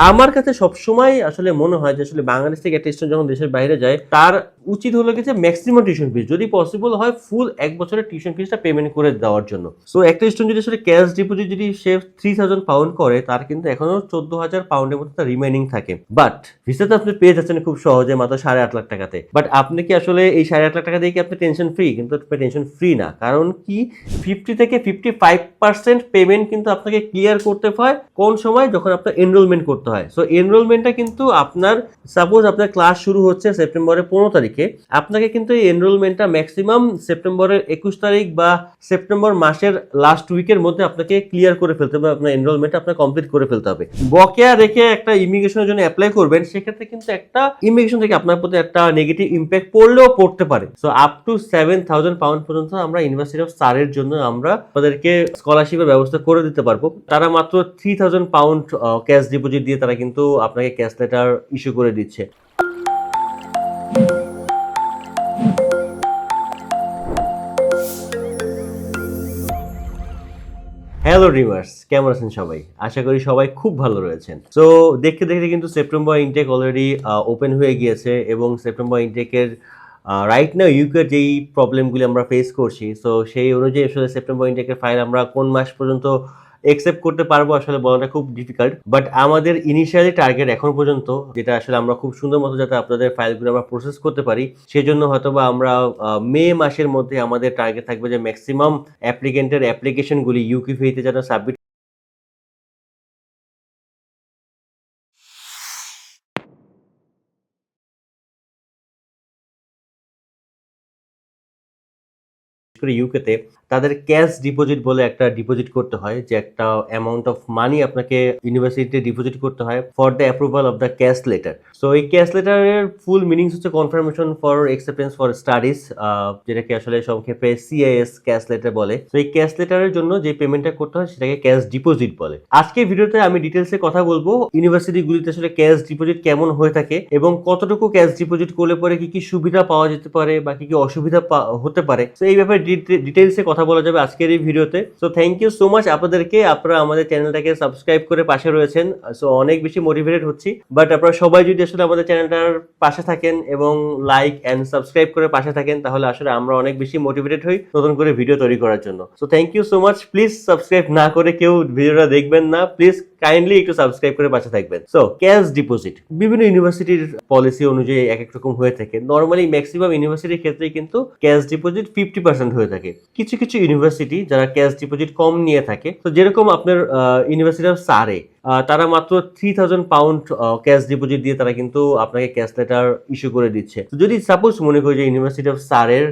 আমার কাছে সবসময় আসলে মনে হয় যে আসলে বাংলাদেশ থেকে একটা স্টুডেন্ট যখন দেশের বাইরে যায়, তার উচিত হলো যে ম্যাক্সিমাম টিউশন ফিস যদি পসিবল হয় ফুল এক বছরের টিউশন ফিসটা পেমেন্ট করে দেওয়ার জন্য। সো একটা স্টুডেন্ট যদি আসলে ক্যাশ ডিপোজিট যদি সে থ্রি থাউজেন্ড পাউন্ড করে, তার কিন্তু এখনও চোদ্দ হাজার পাউন্ডের মতো তার রিমাইনিং থাকে। বাট ভিসাতে আপনি পেয়ে যাচ্ছেন খুব সহজে মাত্র সাড়ে আট লাখ টাকাতে। বাট আপনি কি আসলে এই সাড়ে আট লাখ টাকা দিয়ে কি আপনি টেনশন ফ্রি কিন্তু টেনশন ফ্রি না। কারণ কি? ফিফটি থেকে ফিফটি ফাইভ পার্সেন্ট পেমেন্ট কিন্তু আপনাকে ক্লিয়ার করতে হয় কোন সময়? যখন আপনার এনরোলমেন্ট করতে হয়। সো এনরোলমেন্টটা কিন্তু আপনার সাপোজ আপনার ক্লাস শুরু হচ্ছে সেপ্টেম্বরের পনেরো তারিখে। আপনাকে কিন্তু এই এনরোলমেন্টটা ম্যাক্সিমাম সেপ্টেম্বরের একুশ তারিখ বা সেপ্টেম্বর মাসের লাস্ট উইকের মধ্যে আপনাকে ক্লিয়ার করে ফেলতে হবে, আপনার এনরোলমেন্ট আপনার কমপ্লিট করে ফেলতে হবে। বকেয়া রেখে একটা ইমিগ্রেশনের জন্য অ্যাপ্লাই করবেন, সেক্ষেত্রে কিন্তু একটা ইমিগ্রেশন থেকে আপনার প্রতি একটা নেগেটিভ ইম্প্যাক্ট পড়লেও পড়তে পারে। So up to seven thousand pound পর্যন্ত আমরা ইউনিভার্সিটি অফ সারের জন্য আমরা তাদেরকে স্কলারশিপের ব্যবস্থা করে দিতে পারব। তারা মাত্র three thousand pound cash deposit দিয়ে তারা কিন্তু আপনাকে ক্যাশ লেটার ইস্যু করে দিচ্ছে। হ্যালো ড্রিমার্স কেমন আছেন সবাই? আশা করি সবাই খুব ভালো রয়েছেন। তো দেখতে দেখতে কিন্তু সেপ্টেম্বর ইনটেক অলরেডি ওপেন হয়ে গিয়েছে এবং সেপ্টেম্বর ইনটেকের রাইট না ইউকের যেই প্রবলেমগুলি আমরা ফেস করছি তো সেই অনুযায়ী আসলে সেপ্টেম্বর ইনটেকের ফাইল আমরা কোন মাস পর্যন্ত একসেপ্ট করতে পারব আসলে বলাটা খুব ডিফিকাল্ট বাট আমাদের ইনিশিয়ালি টার্গেট এখন পর্যন্ত, যেটা আসলে আমরা খুব সুন্দর মতো যাতে আপনাদের ফাইলগুলো আমরা প্রসেস করতে পারি, সেজন্য হয়তো বা আমরা মে মাসের মধ্যে আমাদের টার্গেট থাকবে যে ম্যাক্সিমাম অ্যাপ্লিকেন্টের অ্যাপ্লিকেশনগুলি ইউকি ফিতে যেন সাবমিট করে ইউকেতে তাদের ক্যাশ ডিপোজিট বলে একটা ডিপোজিট করতে হয়, যে একটা অ্যামাউন্ট অফ মানি আপনাকে ইউনিভার্সিটিতে ডিপোজিট করতে হয় for the approval of the cash letter so এই ক্যাশ লেটারের ফুল মিনিংস হচ্ছে confirmation for acceptance for studies যেটাকে আসলে সংক্ষেপে সিআইএস ক্যাশ লেটার বলে। তো এই ক্যাশ লেটারের জন্য যে পেমেন্টটা করতে হয় সেটাকে ক্যাশ ডিপোজিট বলে। আজকে ভিডিওতে আমি ডিটেলসে কথা বলব ইউনিভার্সিটিগুলিতে আসলে ক্যাশ ডিপোজিট কেমন হয়ে থাকে এবং কতটুকু ক্যাশ ডিপোজিট করলে পরে কি কি সুবিধা পাওয়া যেতে পারে বা কি কি অসুবিধা হতে পারে। তো এই ব্যাপারে ডিটেলসে কথা বলা যাবে আজকের এই ভিডিওতে। So thank you so much আপনাদেরকে। আপনারা আমাদের চ্যানেলটাকে সাবস্ক্রাইব করে পাশে রয়েছেন। সো অনেক বেশি মোটিভেটেড হচ্ছি। বাট আপনারা সবাই যদি আসলে আমাদের চ্যানেলটার পাশে থাকেন এবং লাইক অ্যান্ড সাবস্ক্রাইব করে পাশে থাকেন, তাহলে আসলে আমরা অনেক বেশি মোটিভেটেড হই নতুন করে ভিডিও তৈরি করার জন্য। So thank you so much please subscribe না করে কেউ ভিডিওটা দেখবেন না। প্লিজ কাইন্ডলি একটু সাবস্ক্রাইব করে পাশে থাকবেন। সো ক্যাশ ডিপোজিট বিভিন্ন ইউনিভার্সিটির পলিসি অনুযায়ী এক এক রকম হয়ে থাকে। নর্মালি ম্যাক্সিমাম ইউনিভার্সিটির ক্ষেত্রে কিন্তু ক্যাশ ডিপোজিট ফিফটি পার্সেন্ট হয়ে থাকে। কিছু কিছু ইউনিভার্সিটি যারা ক্যাশ ডিপোজিট কম নিয়ে থাকে, তো যেরকম আপনার ইউনিভার্সিটি অফ সারে তারা মাত্র three thousand pound cash deposit দিয়ে তারা কিন্তু আপনাকে ক্যাশ লেটার ইস্যু করে দিচ্ছে। তো যদি সাপোজ মনে করি যে ইউনিভার্সিটি অফ সারের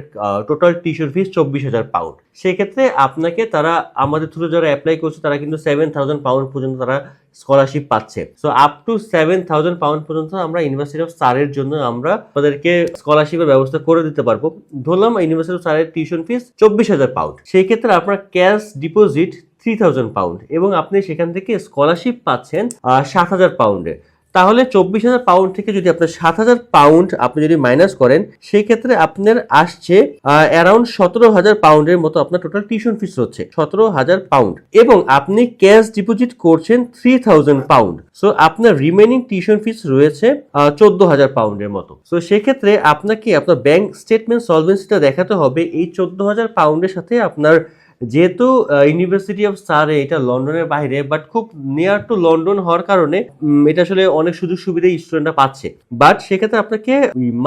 টোটাল টিউশন ফিস চব্বিশ হাজার পাউন্ড সেক্ষেত্রে আপনাকে তারা আমাদের থ্রু যারা অ্যাপ্লাই করছে, তারা কিন্তু সেভেন থাউজেন্ড পাউন্ড পর্যন্ত তারা স্কলারশিপ পাচ্ছে। So up to seven thousand pound পর্যন্ত আমরা ইউনিভার্সিটি অফ সারের জন্য আমরা তাদেরকে স্কলারশিপের ব্যবস্থা করে দিতে পারব। ধরলাম ইউনিভার্সিটি অফ সারের টিউশন ফিস চব্বিশ হাজার পাউন্ড সেই ক্ষেত্রে আপনার cash deposit three thousand pound এবং আপনি সেখান থেকে স্কলারশিপ পাচ্ছেন সাত হাজার পাউন্ডে তাহলে চব্বিশ হাজার পাউন্ড থেকে যদি আপনার সাত হাজার পাউন্ড আপনি যদি মাইনাস করেন সেই ক্ষেত্রে আপনার আসছে অ্যারাউন্ড সতেরো হাজার পাউন্ডের মতো আপনার টোটাল টিউশন ফিস হচ্ছে, সতেরো হাজার পাউন্ড এবং আপনি ক্যাশ ডিপোজিট করছেন থ্রি থাউজেন্ড পাউন্ড সো আপনার রিমেনিং টিউশন ফিস রয়েছে চোদ্দ হাজার পাউন্ডের মতো। সো সেক্ষেত্রে আপনাকে আপনার ব্যাংক স্টেটমেন্ট সলভেন্সিটা দেখাতে হবে। এই চোদ্দ হাজার পাউন্ডের সাথে আপনার যেহেতু ইউনিভার্সিটি অফ সারে এটা লন্ডনের বাইরে বাট খুব নিয়ার টু লন্ডন হওয়ার কারণে এটা আসলে অনেক সুযোগ সুবিধা স্টুডেন্টরা পাচ্ছে। বাট সেক্ষেত্রে আপনাকে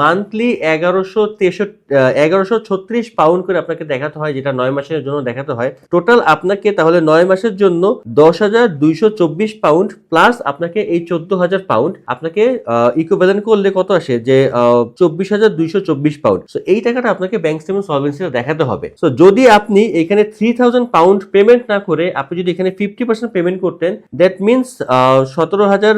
মান্থলি এগারোশো তেষট্টি এগারোশো ছত্রিশ পাউন্ড করে আপনাকে দেখাতে হয়, যেটা নয় মাসের জন্য দেখাতে হয়। টোটাল আপনাকে তাহলে নয় মাসের জন্য দশ হাজার দুইশো চব্বিশ পাউন্ড প্লাস আপনাকে এই চোদ্দ হাজার পাউন্ড আপনাকে ইকুইভ্যালেন্ট করলে কত আসে? যে চব্বিশ হাজার দুইশো চব্বিশ পাউন্ড সো এই টাকাটা আপনাকে ব্যাংক স্টেটমেন্ট সলভেন্সিটা দেখাতে হবে। সো যদি আপনি এখানে থ্রি থাউজেন্ড পাউন্ড পেমেন্ট না করে আপনি যদি এখানে ফিফটি পার্সেন্ট পেমেন্ট করতেন দ্যাট মিনস সতেরো হাজার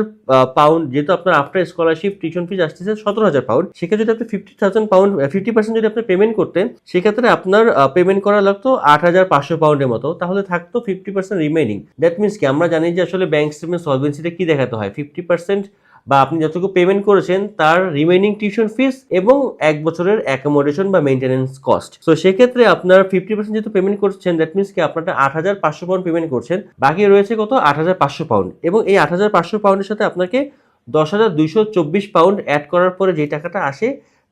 পাউন্ড যেহেতু আপনার আফটার স্কলারশিপ টিউশন ফিজ আসতেছে, সতেরো হাজার পাউন্ড সেক্ষেত্রে যদি আপনি fifty thousand pound fifty percent যদি আপনি পেমেন্ট করতেন, সেক্ষেত্রে আপনার পেমেন্ট করা লাগতো আট হাজার পাঁচশো পাউন্ডের মতো। তাহলে থাকতো fifty percent remaining that means কি? আমরা জানি যে আসলে ব্যাংক স্টেটমেন্ট সলভেন্সিটা কি দেখাতে হয়? ফিফটি পার্সেন্ট বা আপনি যতটুকু পেমেন্ট করেছেন, তার রিমেনিং টিউশন ফিস এবং এক বছরের অ্যাকোমোডেশন বা মেনটেন্যান্স কস্ট সো সেক্ষেত্রে আপনার ফিফটি পার্সেন্ট যেহেতু পেমেন্ট করছেন দ্যাট মিনস কি আপনারটা আট হাজার পাঁচশো পাউন্ড পেমেন্ট করছেন। বাকি রয়েছে কত? আট হাজার পাঁচশো পাউন্ড এবং এই আট হাজার পাঁচশো পাউন্ডের সাথে আপনাকে দশ হাজার দুইশো চব্বিশ পাউন্ড অ্যাড করার পরে যে টাকাটা আসে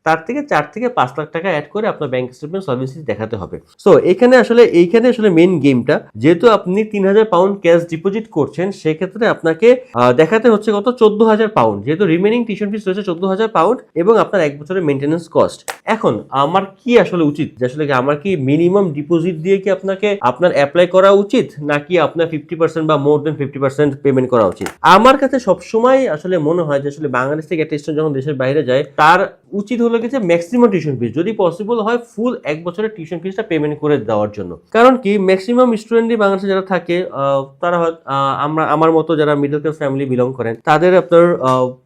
তার থেকে চার থেকে পাঁচ লাখ টাকা অ্যাড করে আপনার ব্যাংক স্টেটমেন্ট সার্ভিসেস দেখাতে হবে। সো এখানে আসলে, এইখানে আসলে মেন গেমটা যেহেতু আপনি তিন হাজার পাউন্ড ক্যাশ ডিপোজিট করছেন, সেক্ষেত্রে আপনাকে দেখাতে হচ্ছে কত? চোদ্দ হাজার পাউন্ড যেহেতু রিমেনিং টিউশন ফিস রয়েছে চোদ্দ হাজার পাউন্ড এবং আপনার এক বছরের মেনটেন্যান্স কস্ট এখন, আমার কি আসলে উচিত? যে আসলে আমার কি মিনিমাম ডিপোজিট দিয়ে কি আপনাকে, আপনার অ্যাপ্লাই করা উচিত? নাকি আপনার ফিফটি পার্সেন্ট বা more than fifty percent payment করা উচিত? আমার কাছে সবসময় আসলে মনে হয় যে আসলে বাংলাদেশ থেকে একটা যখন দেশের বাইরে যায়, তার উচিত হলো যে ম্যাক্সিমাম টিউশন ফিস যদি পসিবল হয় ফুল এক বছরের টিউশন ফিসটা পেমেন্ট করে দেওয়ার জন্য। কারণ কি ম্যাক্সিমাম স্টুডেন্টই বাংলাদেশে যারা থাকে তারা আমরা, আমার মতো যারা মিডল ক্লাস ফ্যামিলি বিলং করেন, তাদের আপনার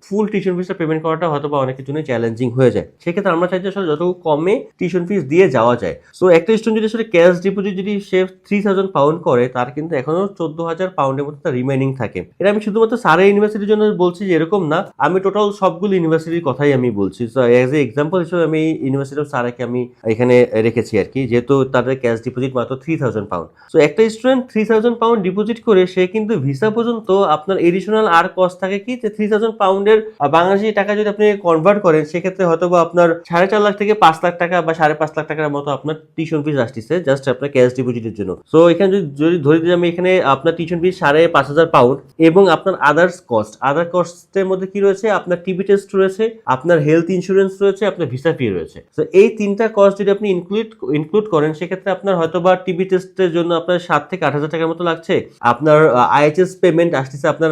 ফুল টিউশন ফিসটা পেমেন্ট করাটা হয়তো বা অনেকের জন্য চ্যালেঞ্জিং হয়ে যায়। সেক্ষেত্রে আমরা চাই যে আসলে যত কমে টিউশন ফিস দিয়ে যাওয়া যায়। সো একটা স্টুডেন্ট যদি আসলে ক্যাশ ডিপোজিট যদি সে থ্রি থাউজেন্ড পাউন্ড করে, তার কিন্তু এখনও চোদ্দ হাজার পাউন্ডের মতো তার রিমাইনিং থাকে। এটা আমি শুধুমাত্র সারা ইউনিভার্সিটির জন্য বলছি যে এরকম না, আমি টোটাল সবগুলো ইউনিভার্সিটির কথাই আমি বলছি। অ্যাজ এ এক্সাম্পল হিসেবে আমি ইউনিভার্সিটি অফ সারাকে আমি এখানে রেখেছি আর কি, যেহেতু তাদের ক্যাশ ডিপোজিট মাত্র থ্রি থাউজেন্ড পাউন্ড সো একটা student three thousand pound deposit করে সে কিন্তু ভিসা পর্যন্ত আপনার এডিশনাল আর কস্ট থাকে কি, যে থ্রি থাউজেন্ড পাউন্ডের বাংলাদেশি টাকা যদি আপনি কনভার্ট করেন, সেক্ষেত্রে হয়তো বা আপনার সাড়ে চার লাখ থেকে পাঁচ লাখ টাকা বা সাড়ে পাঁচ লাখ টাকার মতো আপনার টিউশন ফিস আসতেছে জাস্ট আপনার ক্যাশ ডিপোজিটের জন্য। সো এখানে যদি যদি ধরে দিই আমি এখানে আপনার টিউশন ফিস সাড়ে পাঁচ হাজার পাউন্ড এবং আপনার আদার্স কস্ট আদার কস্টের মধ্যে কি রয়েছে? আপনার টিভি টেস্ট রয়েছে, আপনার হেলথ ইন্স্যুরেন্স রয়েছে, আপনার ভিসা ফি রয়েছে। তো এই তিনটা কস্ট যদি আপনি ইনক্লুড ইনক্লুড করেন, সেক্ষেত্রে আপনার হয়তো বা টিভি টেস্টের জন্য আপনার সাত থেকে আট হাজার টাকার মতো লাগছে। আপনার আইএইচএস পেমেন্ট আসতেছে আপনার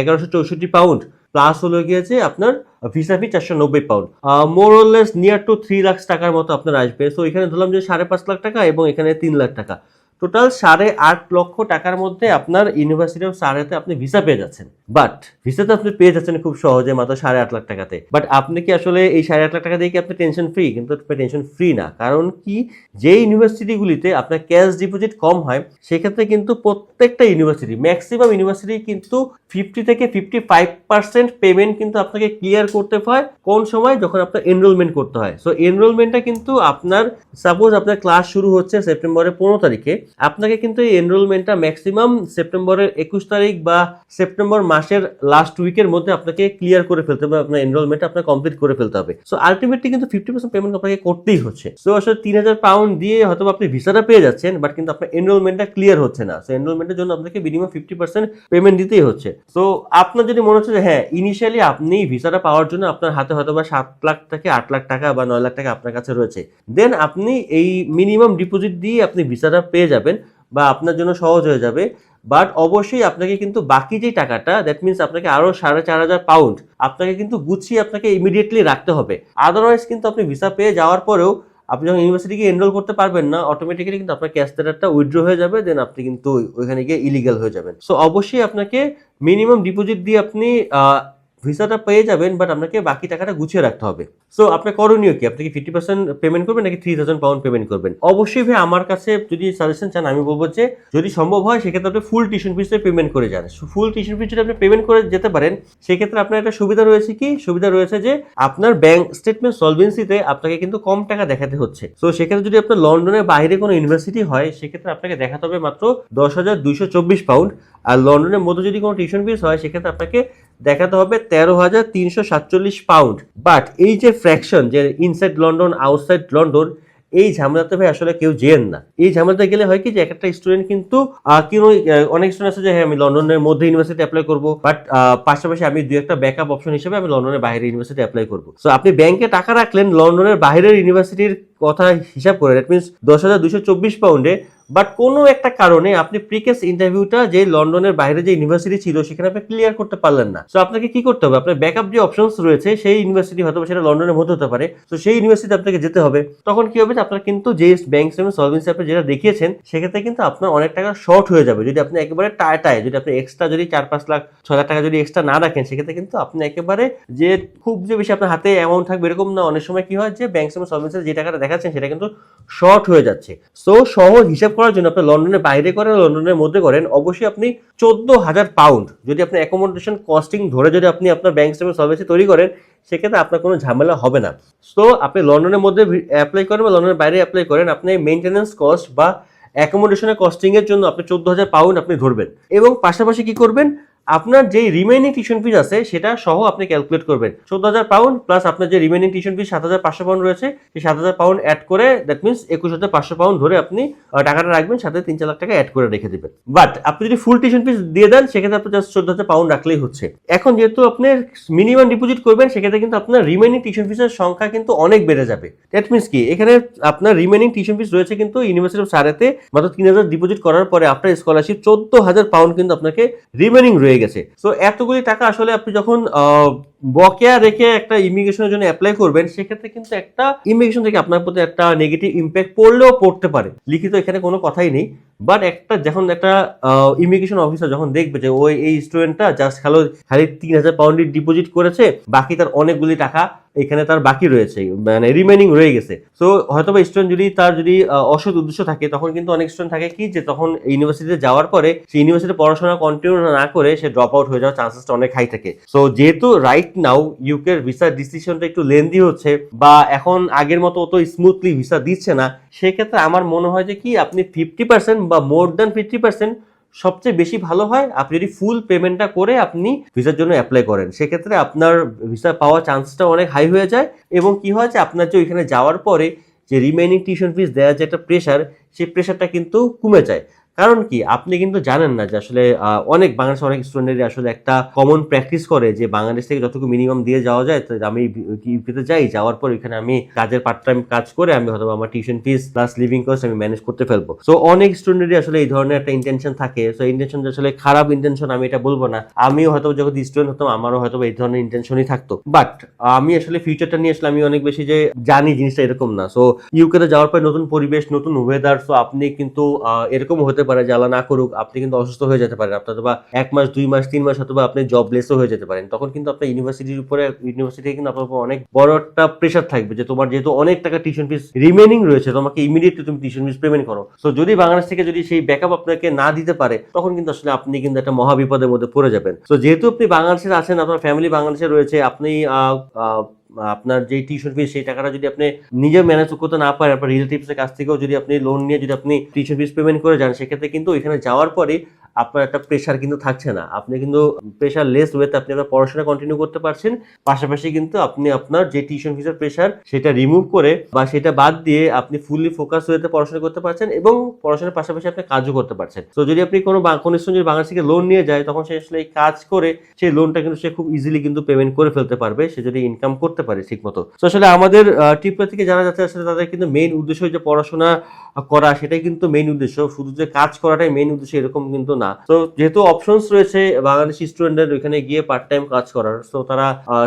এগারোশো চৌষট্টি পাউন্ড প্লাস হলো গিয়েছে আপনার ভিসা ফি চারশো নব্বই pound more less near two three lakh টাকার মতো আপনার আসবে। সো এখানে ধরলাম যে সাড়ে পাঁচ লাখ টাকা এবং এখানে তিন লাখ টাকা। টোটাল সাড়ে আট লক্ষ টাকার মধ্যে আপনার ইউনিভার্সিটি অফ সারেতে আপনি ভিসা পেয়ে যাচ্ছেন। বাট ভিসা তো আপনি পেয়ে যাচ্ছেন খুব সহজে মাত্র সাড়ে আট লাখ টাকাতে। বাট আপনি কি আসলে এই সাড়ে আট লাখ টাকা দিয়ে কি আপনি টেনশন ফ্রি কিন্তু টেনশন ফ্রি না। কারণ কি? যে ইউনিভার্সিটিগুলিতে আপনার ক্যাশ ডিপোজিট কম হয়, সেক্ষেত্রে কিন্তু প্রত্যেকটা ইউনিভার্সিটি ম্যাক্সিমাম ইউনিভার্সিটি কিন্তু ফিফটি থেকে ফিফটি ফাইভ পার্সেন্ট পেমেন্ট কিন্তু আপনাকে ক্লিয়ার করতে হয় কোন সময়? যখন আপনার এনরোলমেন্ট করতে হয়। সো এনরোলমেন্টটা কিন্তু আপনার সাপোজ আপনার ক্লাস শুরু হচ্ছে সেপ্টেম্বরের পনেরো তারিখে, আপনাকে কিন্তু এই এনরোলমেন্টটা ম্যাক্সিমাম সেপ্টেম্বরের একুশ তারিখ বা সেপ্টেম্বর মাসের লাস্ট উইকের মধ্যে আপনাকে ক্লিয়ার করে ফেলতে হবে, আপনার এনরোলমেন্ট আপনার কমপ্লিট করে ফেলতে হবে। সো আলটিমেটলি কিন্তু ফিফটি পার্সেন্ট পেমেন্ট আপনাকে করতেই হচ্ছে। সো আসলে তিন হাজার পাউন্ড দিয়ে হয়তো আপনি ভিসাটা পেয়ে যাচ্ছেন বাট কিন্তু আপনার এনরোলমেন্টটা ক্লিয়ার হচ্ছে না। সো এনরোলমেন্টের জন্য আপনাকে মিনিমাম ফিফটি পার্সেন্ট পেমেন্ট দিতেই হচ্ছে। সো আপনার যদি মনে হচ্ছে যে হ্যাঁ ইনিশিয়ালি আপনি ভিসাটা পাওয়ার জন্য আপনার হাতে হয়তো বা সাত লাখ থেকে আট লাখ টাকা বা নয় লাখ টাকা আপনার কাছে রয়েছে দেন আপনি এই মিনিমাম ডিপোজিট দিয়ে আপনি ভিসাটা পেয়ে যাবেন বা আপনার জন্য সহজ হয়ে যাবে। বাট অবশ্যই আপনাকে কিন্তু বাকি যে টাকাটা দ্যাট মিনস আপনাকে আরও সাড়ে চার হাজার পাউন্ড আপনাকে কিন্তু গুছিয়ে আপনাকে ইমিডিয়েটলি রাখতে হবে। আদারওয়াইজ কিন্তু আপনি ভিসা পেয়ে যাওয়ার পরেও আপনি যখন ইউনিভার্সিটিকে এনরোল করতে পারবেন না অটোমেটিক্যালি কিন্তু আপনার ক্যাশ লেটারটা উইড্রো হয়ে যাবে দেন আপনি কিন্তু ওই- ওইখানে গিয়ে ইলিগাল হয়ে যাবেন। সো অবশ্যই আপনাকে মিনিমাম ডিপোজিট দিয়ে আপনি ভিসাটা পেয়ে যাবেন বাট আপনাকে বাকি টাকাটা গুছিয়ে রাখতে হবে। সো আপনার করণীয় কি? আপনি কি ফিফটি পার্সেন্ট পেমেন্ট করবেন, নাকি থ্রি থাউজেন্ড পাউন্ড পেমেন্ট করবেন? অবশ্যই ভাই, আমার কাছে যদি সাজেশন চান, আমি বলব যে, যদি সম্ভব হয়, সেক্ষেত্রে আপনি ফুল টিউশন ফিসে পেমেন্ট করে যান। ফুল টিউশন ফিস যদি আপনি পেমেন্ট করে যেতে পারেন, সেক্ষেত্রে আপনার একটা সুবিধা রয়েছে কি? সুবিধা রয়েছে যে, আপনার ব্যাংক স্টেটমেন্ট সলভেন্সিতে আপনাকে কিন্তু কম টাকা দেখাতে হচ্ছে। সো সেক্ষেত্রে যদি আপনার লন্ডনের বাইরে কোনো ইউনিভার্সিটি হয়, সেক্ষেত্রে আপনাকে দেখাতে হবে মাত্র দশ হাজার দুইশো চব্বিশ পাউন্ড আর লন্ডনের মধ্যে যদি কোনো টিউশন ফিস হয়, সেক্ষেত্রে আপনাকে দেখাতে হবে তেরো হাজার তিনশো সাতচল্লিশ পাউন্ড। বাট এই যে ফ্র্যাকশন যে ইনসাইড লন্ডন আউটসাইড লন্ডন এই ঝামেলাতে ভাই আসলে কেউ যেন না। এই ঝামেলাতে গেলে হয় কি যে এক একটা স্টুডেন্ট কিন্তু আহ, কি ওই, আহ, অনেক স্টুডেন্ট আছে যে হ্যাঁ আমি লন্ডনের মধ্যে ইউনিভার্সিটি অ্যাপ্লাই করব। বাট পাশাপাশি আমি দু একটা ব্যাকআপ অপশন হিসেবে আমি লন্ডনের বাইরে ইউনিভার্সিটি অ্যাপ্লাই করব। সো আপনি ব্যাংকে টাকা রাখলেন লন্ডনের বাইরের ইউনিভার্সিটির কথা হিসাব করে দ্যাট মিনস দশ হাজার দুশো চব্বিশ পাউন্ডে বাট কোনো একটা কারণে আপনি প্রিকেস ইন্টারভিউটা যে লন্ডনের বাইরে যে ইউনিভার্সিটি ছিল, সেখানে আপনি ক্লিয়ার করতে পারলেন না। সো আপনাকে কি করতে হবে? আপনার ব্যাকআপ যে অপশনস রয়েছে, সেই ইউনিভার্সিটি হয়তো সেটা লন্ডনের মধ্যে হতে পারে। তো সেই ইউনিভার্সিটি আপনাকে যেতে হবে। তখন কি হবে? আপনার কিন্তু যে ব্যাংক স্টেটমেন্ট সলভেন্সি আপনি যেটা দেখিয়েছেন, সেক্ষেত্রে কিন্তু আপনার অনেক টাকা শর্ট হয়ে যাবে। যদি আপনি একেবারে টায় টায় যদি আপনি এক্সট্রা যদি চার পাঁচ লাখ, ছয় লাখ টাকা যদি এক্সট্রা না রাখেন, সেক্ষেত্রে কিন্তু আপনি একেবারে যে খুব যে বেশি আপনার হাতে অ্যামাউন্ট থাকবে, এরকম না। অনেক সময় কি হয় যে ব্যাংক স্টেটমেন্ট সলভেন্সি যে টাকাটা দেখাচ্ছেন, সেটা কিন্তু শর্ট হয়ে যাচ্ছে। সো সহজ হিসাব করে পড়ার জন্য আপনি লন্ডনের বাইরে করেন, লন্ডনের মধ্যে করেন, অবশ্যই আপনি চোদ্দ হাজার পাউন্ড যদি আপনি অ্যাকোমোডেশন কস্টিং ধরে যদি আপনি আপনার ব্যাংক স্টেটমেন্ট সার্ভিসে তৈরি করেন, সেক্ষেত্রে আপনার কোনো ঝামেলা হবে না। সো আপনি লন্ডনের মধ্যে অ্যাপ্লাই করেন বা লন্ডনের বাইরে অ্যাপ্লাই করেন, আপনি মেনটেন্যান্স কস্ট বা অ্যাকোমোডেশনের কস্টিংয়ের জন্য আপনি চোদ্দ হাজার পাউন্ড আপনি ধরবেন। এবং পাশাপাশি কি করবেন? আপনার যে রিমেইনিং টিউশন ফিজ আছে, সেটা সহ আপনি ক্যালকুলেট করবেন। চোদ্দ হাজার পাউন্ড প্লাস আপনার যে রিমেইনিং টিউশন ফিজ সাত হাজার পাঁচশো পাউন্ড রয়েছে, সেই সাত হাজার পাউন্ড অ্যাড করে দ্যাট মিনস একুশ হাজার পাঁচশো পাউন্ড ধরে আপনি টাকাটা রাখবেন, সাথে তিন চার লাখ টাকা অ্যাড করে রেখে দেবেন। বাট আপনি যদি ফুল টিউশন ফিজ দিয়ে দেন, সেক্ষেত্রে আপনি জাস্ট চোদ্দ হাজার পাউন্ড রাখলেই হচ্ছে। এখন যেহেতু আপনি মিনিমাম ডিপোজিট করবেন, সেক্ষেত্রে কিন্তু আপনার রিমেইনিং টিউশন ফিসের সংখ্যা কিন্তু অনেক বেড়ে যাবে। দ্যাট মিনস কি? এখানে আপনার রিমেইনিং টিউশন ফিস রয়েছে কিন্তু ইউনিভার্সিটি অফ সারেতে মাত্র তিন হাজার ডিপোজিট করার পরে আপনার স্কলারশিপ চোদ্দ হাজার পাউন্ড কিন্তু আপনাকে রিমেইনিং রয়ে গেছে। সো এতগুলি টাকা আসলে আপনি যখন বকেয়া রেখে একটা ইমিগ্রেশনের জন্য অ্যাপ্লাই করবেন, সেক্ষেত্রে কিন্তু একটা ইমিগ্রেশন থেকে আপনার প্রতি একটা নেগেটিভ ইম্প্যাক্ট পড়লেও পড়তে পারে। লিখিত এখানে কোনো কথাই নেই। বাট একটা যখন একটা ইমিগ্রেশন অফিসার যখন দেখবে যে, ওই, এই স্টুডেন্টটা জাস্ট খালো খালি তিন হাজার পাউন্ডের ডিপোজিট করেছে, বাকি তার অনেকগুলি টাকা এখানে তার বাকি রয়েছে মানে রিমেনিং রয়ে গেছে। সো হয়তো বা স্টুডেন্ট যদি তার যদি অসৎ উদ্দেশ্য থাকে, তখন কিন্তু অনেক স্টুডেন্ট থাকে কি যে, তখন ইউনিভার্সিটিতে যাওয়ার পরে সে ইউনিভার্সিটি পড়াশোনা কন্টিনিউ না করে সে ড্রপ আউট হয়ে যাওয়ার চান্সেসটা অনেক হাই থাকে। সো যেহেতু রাইট নাও ইউকের ভিসার ডিসিশনটা একটু লেন্দি হচ্ছে বা এখন আগের মতো অত স্মুথলি ভিসা দিচ্ছে না, সেক্ষেত্রে আমার মনে হয় যে কি, আপনি ফিফটি পার্সেন্ট বা মোর দ্যান ফিফটি পার্সেন্ট সবচেয়ে বেশি ভালো হয়। আপনি যদি ফুল পেমেন্টটা করে আপনি ভিসার জন্য অ্যাপ্লাই করেন, সেক্ষেত্রে আপনার ভিসা পাওয়ার চান্সটা অনেক হাই হয়ে যায় এবং কি হয় যে আপনার যে ওইখানে যাওয়ার পরে যে রিমেইনিং টিউশন ফিস দেওয়ার যে একটা প্রেশার সেই প্রেশারটা কিন্তু কমে যায়। কারণ কি? আপনি কিন্তু জানেন না যে আসলে অনেক বাংলাদেশের অনেক স্টুডেন্টেরই আসলে একটা কমন প্র্যাকটিস করে যে বাংলাদেশ থেকে যতটুকু মিনিমাম দিয়ে যাওয়া যায় আমি ইউপিতে যাই, যাওয়ার পর এখানে আমি কাজের পার্ট টাইম কাজ করে আমি হয়তো আমার tuition fees plus living cost আমি ম্যানেজ করতে ফেলব। সো অনেক স্টুডেন্টেরই আসলে এই ধরনের একটা ইন্টেনশন থাকে। সো ইন্টেনশন আসলে খারাপ ইন্টেনশন আমি এটা বলব না। আমিও হয়তো যখন স্টুডেন্ট হতাম, আমারও হয়তো এই ধরনের ইন্টেনশনই থাকতো। বাট আমি আসলে ফিউচারটা নিয়ে আসলে আমি অনেক বেশি যে জানি জিনিসটা এরকম না। সো ইউকেতে যাওয়ার পর নতুন পরিবেশ, নতুন ওয়েদার সো আপনি কিন্তু এরকম হতে পারে আল্লাহ না করুক, আপনি কিন্তু অসুস্থ হয়ে যেতে পারেন। আপনার বা এক মাস, দুই মাস, তিন মাস অথবা আপনি জবলেসও হয়ে যেতে পারেন। তখন কিন্তু আপনার ইউনিভার্সিটির উপরে ইউনিভার্সিটি কিন্তু আপনার উপর অনেক বড় একটা প্রেশার থাকবে যে তোমার যেহেতু অনেক টাকা টিউশন ফিস রিমেনিং রয়েছে, তোমাকে ইমিডিয়েটলি তুমি টিউশন ফিস পেমেন্ট করো। সো যদি বাংলাদেশ থেকে যদি সেই ব্যাকআপ আপনাকে না দিতে পারে, তখন কিন্তু আসলে আপনি কিন্তু একটা মহা বিপদের মধ্যে পড়ে যাবেন। সো যেহেতু আপনি বাংলাদেশে আছেন, আপনার ফ্যামিলি বাংলাদেশে রয়েছে, আপনি আপনার যে টিউশন ফিস সেই টাকাটা যদি আপনি নিজে ম্যানেজ করতে না পারেন, আপনার রিলেটিভসের কাছ থেকেও যদি আপনি লোন নিয়ে যদি আপনি টিউশন ফিস পেমেন্ট করে যান, সেক্ষেত্রে কিন্তু এখানে যাওয়ার পরে আপনার একটা প্রেশার কিন্তু থাকছে না। আপনি কিন্তু প্রেশার লেস ওয়েতে আপনি আপনার পড়াশোনা কন্টিনিউ করতে পারছেন। পাশাপাশি কিন্তু আপনি আপনার যে টিউশন ফিসের প্রেশার সেটা রিমুভ করে বা সেটা বাদ দিয়ে আপনি ফুললি ফোকাস ওয়েতে পড়াশোনা করতে পারছেন এবং পড়াশোনার পাশাপাশি আপনি কাজও করতে পারছেন। তো যদি আপনি কোনো কোনো যদি বাংলাদেশ থেকে লোন নিয়ে যায়, তখন সে আসলে এই কাজ করে সেই লোনটা কিন্তু সে খুব ইজিলি কিন্তু পেমেন্ট করে ফেলতে পারবে। সে যদি ইনকাম করতে পারে ঠিক মতো তো আসলে আমাদের ট্রিপটা থেকে জানা যাচ্ছে, আসলে তাদের কিন্তু মেইন উদ্দেশ্য যে পড়াশোনা করা, সেটাই কিন্তু মেইন উদ্দেশ্য। শুধু যে কাজ করাটাই মেইন উদ্দেশ্য, এরকম কিন্তু না। তো যেহেতু অপশনস রয়েছে, বাংলাদেশি স্টুডেন্টদের ওইখানে গিয়ে পার্ট টাইম কাজ করার তো তারা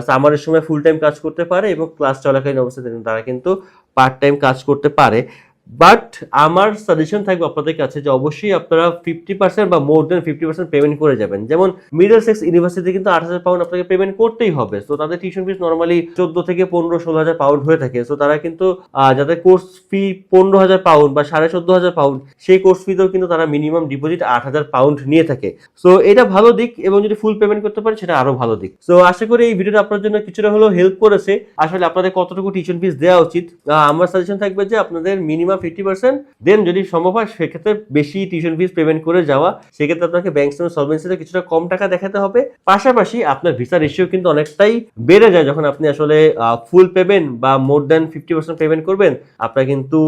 সামারের সময় ফুল টাইম কাজ করতে পারে এবং ক্লাস চলাকালীন অবস্থাতে তারা কিন্তু পার্ট টাইম কাজ করতে পারে। বাট আমার সাজেশন থাকবে আপনাদের কাছে যে অবশ্যই আপনারা ফিফটি পার্সেন্ট বা more than fifty percent payment করে যাবেন। যেমন মিডল সেক্স ইউনিভার্সিটি কিন্তু আট হাজার পাউন্ড আপনাকে পেমেন্ট করতেই হবে। তো তাদের টিউশন ফিস নর্মালি চোদ্দ থেকে পনেরো ষোলো হাজার পাউন্ড হয়ে থাকে। তো তারা কিন্তু যাদের কোর্স ফি পনেরো হাজার পাউন্ড বা সাড়ে চোদ্দ হাজার পাউন্ড সেই কোর্স ফিতেও কিন্তু তারা মিনিমাম ডিপোজিট আট হাজার পাউন্ড নিয়ে থাকে। সো এটা ভালো দিক এবং যদি ফুল পেমেন্ট করতে পারে, সেটা আরও ভালো দিক। সো আশা করি এই ভিডিওটা আপনার জন্য কিছুটা হলেও হেল্প করেছে। আসলে আপনাদের কতটুকু টিউশন ফিস দেওয়া উচিত? আমার সাজেশন থাকবে যে আপনাদের মিনিমাম ফিফটি পার্সেন্ট দেন যদি সম্ভব হয় সেক্ষেত্রে বেশি টিউশন ফিস পেমেন্ট করে যাওয়া। সেক্ষেত্রে আপনাকে ব্যাংক সলভেন্সিতে কিছুটা কম টাকা দেখাতে হবে। পাশাপাশি আপনার ভিসা রেশিও কিন্তু অনেকটাই বেড়ে যায়। যখন আপনি আসলে ফুল পেমেন্ট বা more than fifty percent payment করবেন, আপনার কিন্তু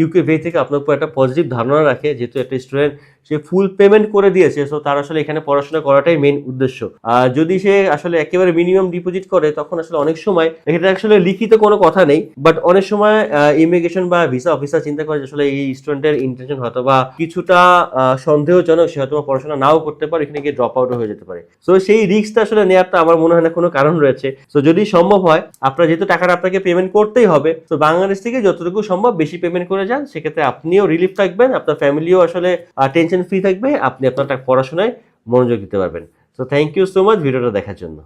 ইউকে ভে থেকে আপনার উপর একটা পজিটিভ ধারণা রাখে। যেহেতু একটা স্টুডেন্ট সে ফুল পেমেন্ট করে দিয়েছে সো তার আসলে এখানে পড়াশোনা করাটাই মেইন উদ্দেশ্য। আর যদি সে আসলে একেবারে মিনিমাম ডিপোজিট করে, তখন আসলে অনেক সময় এটা আসলে লিখিত কোনো কথা নেই বাট অনেক সময় ইমিগ্রেশন বা ভিসা অফিসার চিন্তা করে আসলে এই স্টুডেন্টের ইন্টেনশন হয়তো বা কিছুটা সন্দেহজনক, সে হয়তো পড়াশোনা নাও করতে পারে, এখানে গিয়ে ড্রপ আউট হয়ে যেতে পারে। সো সেই রিস্কটা আসলে নেওয়ারটা আমার মনে হয় না কোনো কারণ রয়েছে। সো যদি সম্ভব হয়, আপনার যেহেতু টাকাটা আপনাকে পেমেন্ট করতেই হবে তো বাংলাদেশ থেকে যতটুকু সম্ভব বেশি পেমেন্ট করে যান, সেক্ষেত্রে আপনিও রিলিফ থাকবেন, আপনার ফ্যামিলিও আসলে টেনশন ফ্রি থাকবে, আপনি আপনার পড়াশোনায় মনোযোগ দিতে পারবেন। তো থ্যাংক ইউ সো মাচ ভিডিওটা দেখার জন্য।